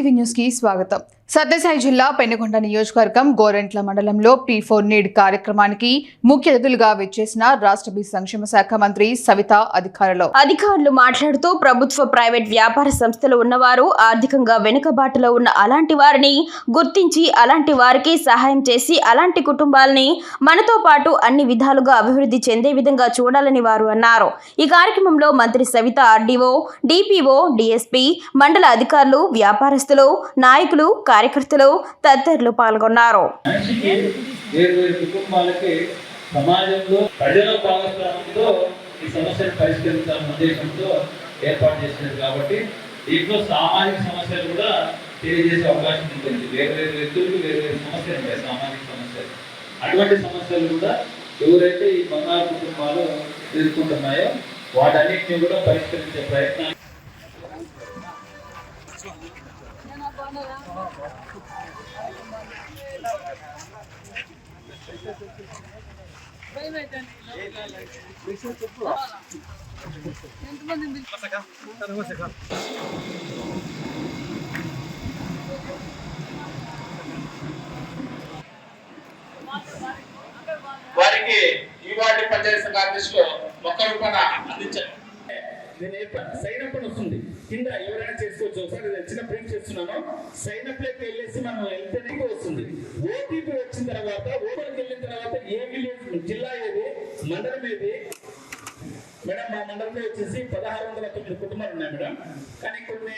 కార్తీక న్యూస్కి స్వాగతం. సత్యసాయి జిల్లా పెనుగొండ నియోజకవర్గం గోరెంట్ల మండలంలో పీ ఫోర్ నీడ్ కార్యక్రమానికి ముఖ్య అతిథులుగా విచ్చేసిన రాష్ట్ర బి సంక్షేమ శాఖ మంత్రి సవిత అధికారులు. అధికారులు మాట్లాడుతూ ప్రభుత్వ ప్రైవేట్ వ్యాపార సంస్థలు ఉన్నవారు ఆర్థికంగా వెనుకబాటులో ఉన్న అలాంటి వారిని గుర్తించి అలాంటి వారికి సహాయం చేసి అలాంటి కుటుంబాలని మనతో పాటు అన్ని విధాలుగా అభివృద్ధి చెందే విధంగా చూడాలని వారు అన్నారు. ఈ కార్యక్రమంలో మంత్రి సవిత ఆర్డీఓ డిపిఓ డిఎస్పి మండల అధికారులు వ్యాపారస్తులు నాయకులు కార్యకర్తలు తదితరులు పాల్గొన్నారు. వేరు వేరు కుటుంబాలకి సమాజంలో ప్రజల భాగస్వామ్యంతో ఈ సమస్యను పరిష్కరించాలన్న ఉద్దేశంతో ఏర్పాటు చేసినది కాబట్టి దీంట్లో సామాజిక సమస్యలు కూడా తెలియజేసే అవకాశం ఉంటుంది. వేరు వేరు వ్యక్తులకు వేరు వేరు సమస్యలు ఉంటాయి సామాజిక సమస్యలు. అటువంటి సమస్యలు కూడా ఎవరైతే ఈ బంగారు కుటుంబాలు ఎదుర్కొంటున్నాయో వాటన్నిటిని కూడా పరిష్కరించే ప్రయత్నం వారికి ఈ వార్డు పంచాయతీ సంఘ ఆఫీసులో ఒక్క రూపాయ అందించారు. సైన్ అప్ వస్తుంది. కింద ఎవరైనా చేసుకోవచ్చు. ఒకసారి చిన్న ప్రింట్ చేస్తున్నాను. సైన్ అప్లోకి వెళ్ళేసి మనం వెళ్తేనే వస్తుంది. ఓటీపీ వచ్చిన తర్వాత ఓపెన్కి వెళ్ళిన తర్వాత ఏ విలేజ్ జిల్లా ఏది మండలం ఏది మేడం మా మండలంలో వచ్చేసి పదహారు వందల తొమ్మిది కుటుంబాలు ఉన్నాయి మేడం. కానీ కొన్ని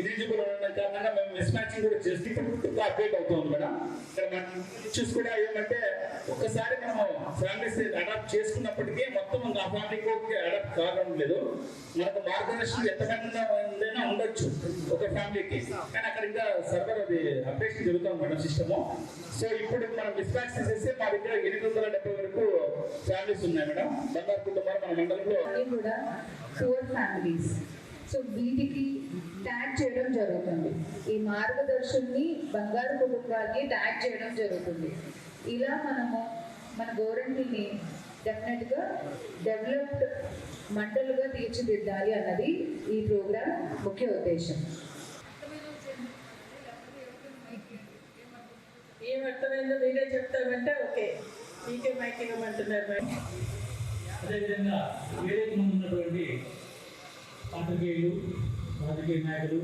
ఇలిజిబుల్ ఉన్న కారణంగా మేము మిస్ మ్యాచింగ్ కూడా చేసి ఇప్పుడు అప్డేట్ అవుతుంది మేడం. ఇక్కడ మన ఇష్యూస్ కూడా ఏమంటే ఒకసారి మనము ఫ్యామిలీస్ అడాప్ట్ చేసుకున్నప్పటికీ మొత్తం ఆ ఫ్యామిలీకి అడాప్ట్ కావడం లేదు. మనకు మార్గదర్శనం ఎంతమంది ఉందైనా ఉండొచ్చు ఒక ఫ్యామిలీకి కానీ అక్కడ ఇంకా సర్వర్ అది అప్డేషన్ జరుగుతుంది మేడం సిస్టమ్ సో ఇప్పుడు మనం మిస్ మ్యాచ్ చేసేసి మా దగ్గర ఎనిమిది వందల డెబ్బై వరకు ఫ్యామిలీస్ ఉన్నాయి మేడం. బంగారు కుటుంబాలు మన మండలంలో అన్ని కూడా పూర్ ఫ్యామిలీస్ సో వీటికి ట్యాగ్ చేయడం జరుగుతుంది. ఈ మార్గదర్శుల్ని బంగారు కుటుంబాలకి ట్యాగ్ చేయడం జరుగుతుంది. ఇలా మనము మన గోరంటిని డెఫినెట్గా డెవలప్డ్ మండలుగా తీర్చిదిద్దాలి అన్నది ఈ ప్రోగ్రామ్ ముఖ్య ఉద్దేశం. ఏం అర్థమైందో మీరే చెప్తామంటే ఓకే. మీకే మైక్ ఇవ్వమంటున్నారు అదేవిధంగా వేదిక ముందు ఉన్నటువంటి పాత్రికేయులు రాజకీయ నాయకులు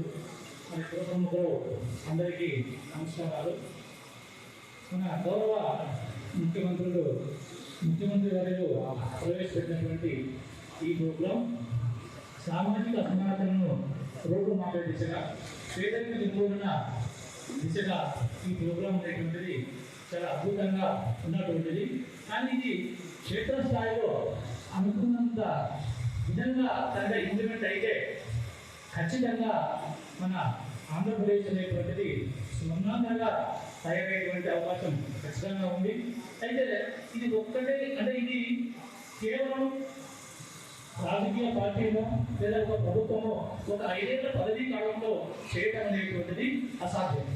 మన కుటుంబంలో అందరికీ నమస్కారాలు. మన గౌరవ ముఖ్యమంత్రులు ముఖ్యమంత్రి గారు ప్రవేశపెట్టినటువంటి ఈ ప్రోగ్రాం సామాజిక అసమానతలను రోడ్డు మాట్లాడే దిశగా పేదరిక నిర్మూలన దిశగా ఈ ప్రోగ్రాం అనేటువంటిది చాలా అద్భుతంగా ఉన్నటువంటిది. కానీ ఇది క్షేత్రస్థాయిలో అనుకున్నంత విధంగా కనుక ఇంప్లిమెంట్ అయితే ఖచ్చితంగా మన ఆంధ్రప్రదేశ్ అనేటువంటిది సువర్ణంగా తయారయ్యేటువంటి అవకాశం ఖచ్చితంగా ఉంది. అయితే ఇది ఒక్కటే అంటే ఇది కేవలం రాజకీయ పార్టీలో లేదా ఒక ప్రభుత్వమో ఒక ఐదేళ్ళ పదవీ కాలంలో చేయటం అనేటువంటిది అసాధ్యం.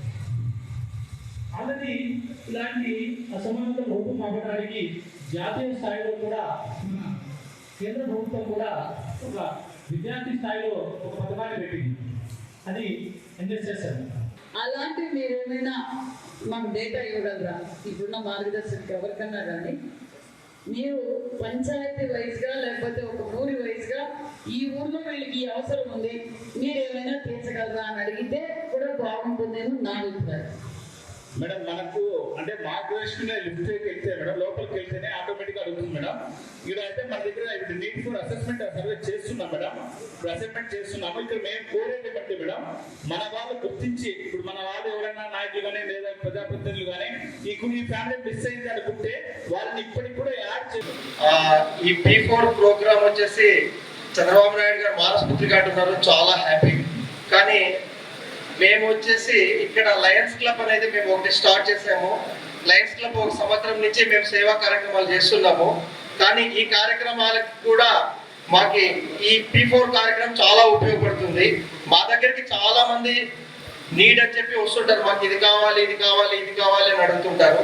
ఆల్రెడీ ఇలాంటి అసమానత లోపం అవ్వడానికి జాతీయ స్థాయిలో కూడా కేంద్ర ప్రభుత్వం కూడా ఒక విద్యార్థి స్థాయిలో ఒక పథకాన్ని పెట్టింది. అది ఎన్ఎస్ఎస్ అని అలాంటివి మీరు ఏమైనా మాకు డేటా ఇవ్వగలరా? ఇప్పుడున్న మార్గదర్శకు ఎవరికన్నా కానీ మీరు పంచాయతీ వైజ్గా లేకపోతే ఒక ఊరి వైజ్గా ఈ ఊర్లో వీళ్ళకి ఈ అవసరం ఉంది మీరు ఏమైనా తీర్చగలరా అని అడిగితే కూడా బాగుంటుందేమో నా అభిప్రాయం. మేడం మనకు అంటే మార్గదర్శకంగా లిఫ్ట్ వెళ్తే మేడం లోపలికి వెళ్తేనే ఆటోమేటిక్ అడుగుతుంది మేడం. ఇక్కడ అయితే మన దగ్గర ఇప్పుడు నీట్ ఫోర్ అసెస్మెంట్ సర్వే చేస్తున్నాం మేడం. ఇప్పుడు అసెస్మెంట్ చేస్తున్నాము. ఇక్కడ మేము కోరేది బట్టి మేడం మన వాళ్ళు గుర్తించి ఇప్పుడు మన వాళ్ళు ఎవరైనా నాయకులు కానీ లేదా ప్రజాప్రతినిధులు కానీ ఈ ఈ ఫ్యామిలీ మిస్ అయింది అనుకుంటే వాళ్ళని ఇప్పటికి కూడా యాడ్ చేయాలి ఈ పీ ఫోర్ ప్రోగ్రామ్ వచ్చేసి చంద్రబాబు నాయుడు గారు మానస్పత్రిక అంటున్నారు. చాలా హ్యాపీ కానీ మేము వచ్చేసి ఇక్కడ లయన్స్ క్లబ్ అనేది మేము ఒకటి స్టార్ట్ చేసాము. లయన్స్ క్లబ్ ఒక సంవత్సరం నుంచి మేము సేవా కార్యక్రమాలు చేస్తున్నాము. కానీ ఈ కార్యక్రమాలకు కూడా మాకి ఈ పీ ఫోర్ కార్యక్రమం చాలా ఉపయోగపడుతుంది. మా దగ్గరికి చాలా మంది నీడ్ అని చెప్పి వస్తుంటారు. మాకు ఇది కావాలి ఇది కావాలి ఇది కావాలి అని అడుగుతుంటారు.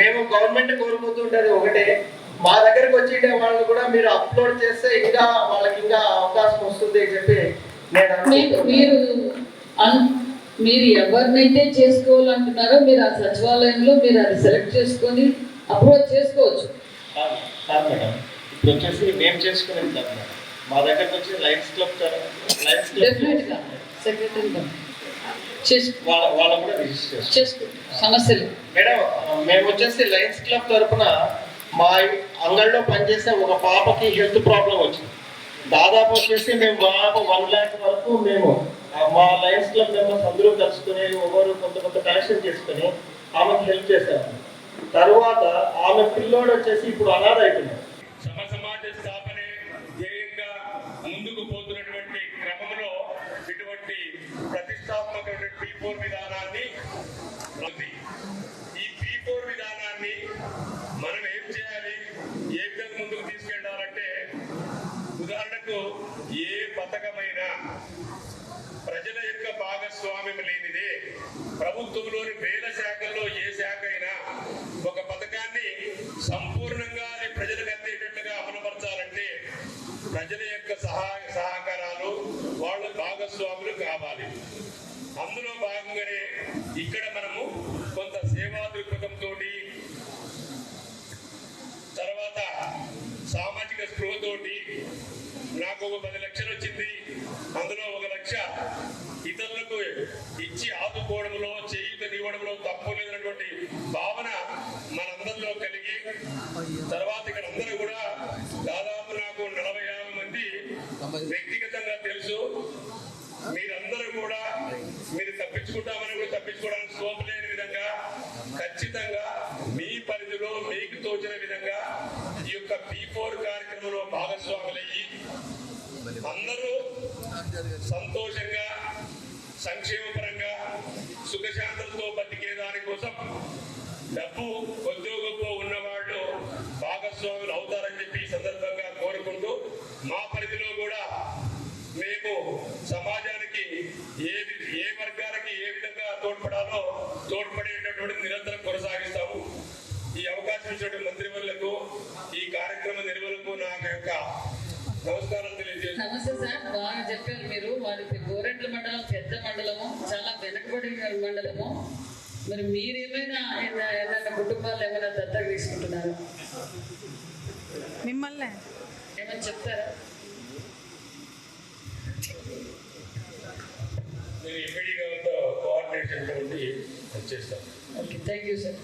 మేము గవర్నమెంట్ కోరుకుంటుంటది ఒకటే. మా దగ్గరకు వచ్చి వాళ్ళు కూడా మీరు అప్లోడ్ చేస్తే ఇంకా వాళ్ళకి ఇంకా అవకాశం వస్తుంది అని చెప్పి నేను. మీరు మీరు ఎవరినైతే చేసుకోవాలంటున్నారో మీరు ఆ సచివాలయంలో మీరు అది సెలెక్ట్ చేసుకొని అప్రోచ్ చేసుకోవచ్చు. కాదు మేడం. ఇప్పుడు వచ్చేసి మేము చేసుకునేది కాదు మేడం. మా దగ్గరకు వచ్చి లయన్స్ క్లబ్ లయన్స్ డెఫినెట్గా క్లబ్ సెక్రటరీ వాళ్ళ వాళ్ళ కూడా రిజిస్టర్ సమస్యలు. మేడం మేము వచ్చేసి లయన్స్ క్లబ్ తరపున మా అంగళ్ళలో పనిచేసే ఒక పాపకి హెల్త్ ప్రాబ్లం వచ్చింది. దాదాపు వచ్చేసి మేము దాదాపు వన్ ల్యాక్ వరకు మేము మా లయన్స్ క్లబ్ మెంబర్స్ అందరూ కలుసుకుని ఒకరు కొంత కొంత కలెక్షన్ చేసుకుని ఆమెకు హెల్ప్ చేశాను తర్వాత ఆమె పిల్లోడు వచ్చేసి ఇప్పుడు అనాథ అయిపోయినాడు సమ సమాజ స్థాపనే ధ్యేయంగా ముందుకు పోతున్నటువంటి క్రమంలో ఇటువంటి ప్రతిష్టాత్మకమైన పీ ఫోర్ విధానాన్ని ఉంది. ఈ పీ ఫోర్ విధానాన్ని మనం ఏం చేయాలి ఏ విధంగా ముందుకు తీసుకెళ్ళాలంటే ఉదాహరణకు ఏ పథకమైనా ప్రజల యొక్క భాగస్వామ్యం లేనిదే ప్రభుత్వంలోని వేల శాఖల్లో ఏ శాఖ అయినా ఒక పథకాన్ని సంపూర్ణంగా ప్రజలకు అందేటట్లుగా అమలుపరచాలంటే ప్రజల యొక్క సహాయ సహకారాలు వాళ్ళ భాగస్వాములు కావాలి. అందులో భాగంగానే ఇక్కడ మనము కొంత సేవా దృక్పథంతో తర్వాత సామాజిక స్పృహతోటి నాకు ఒక పది లక్షలు వచ్చింది అందులో ఒక లక్ష ఇతరులకు ఇచ్చి ఆదుకోవడంలో చేయూతనివ్వడంలో తప్పు లేదన్నటువంటి భావన మనందరిలో కలిగి తర్వాత ఇక్కడ అందరూ కూడా దాదాపు నాకు నలభై యాభై మంది వ్యక్తిగతంగా తెలుసు. మీరందరూ కూడా మీరు తప్పించుకుంటామని కూడా తప్పించుకోవడానికి స్కోప్ లేని విధంగా ఖచ్చితంగా మీ పరిధిలో మీకు తోచిన విధంగా ఈ యొక్క పీ ఫోర్ కార్యక్రమంలో భాగస్వాములయ్యి అందరూ సంతోషంగా సంక్షేమపరంగా సుఖశాంతులతో బతికే దానికోసం డబ్బు కొద్ది గొప్ప ఉన్నవాళ్ళు భాగస్వాములు అవుతారని చెప్పి సందర్భంగా కోరుకుంటూ మా పరిధిలో కూడా మేము సమాజానికి ఏ ఏ వర్గాలకి ఏ విధంగా తోడ్పడాలో తోడ్పడేటటువంటి నిరంతరం కొనసాగిస్తాము. ఈ అవకాశం ఇచ్చినటువంటి మంత్రివర్లకు ఈ కార్యక్రమ నిర్వహణకు నా యొక్క నమస్కారం నమస్తే సార్. బాగా చెప్పారు మీరు. వారి గోరెంట్ల మండలం పెద్ద మండలము చాలా వెనకబడిన మండలము. మరి మీరేమైనా ఏమైనా ఏమైనా కుటుంబాలు ఏమైనా దత్తత తీసుకుంటున్నారా? మిమ్మల్ని. ఏమైనా చెప్తారా? నేను ఎంపీడీ గారితో కోఆర్డినేషన్ ఉండి చేస్తాను. Okay thank you sir.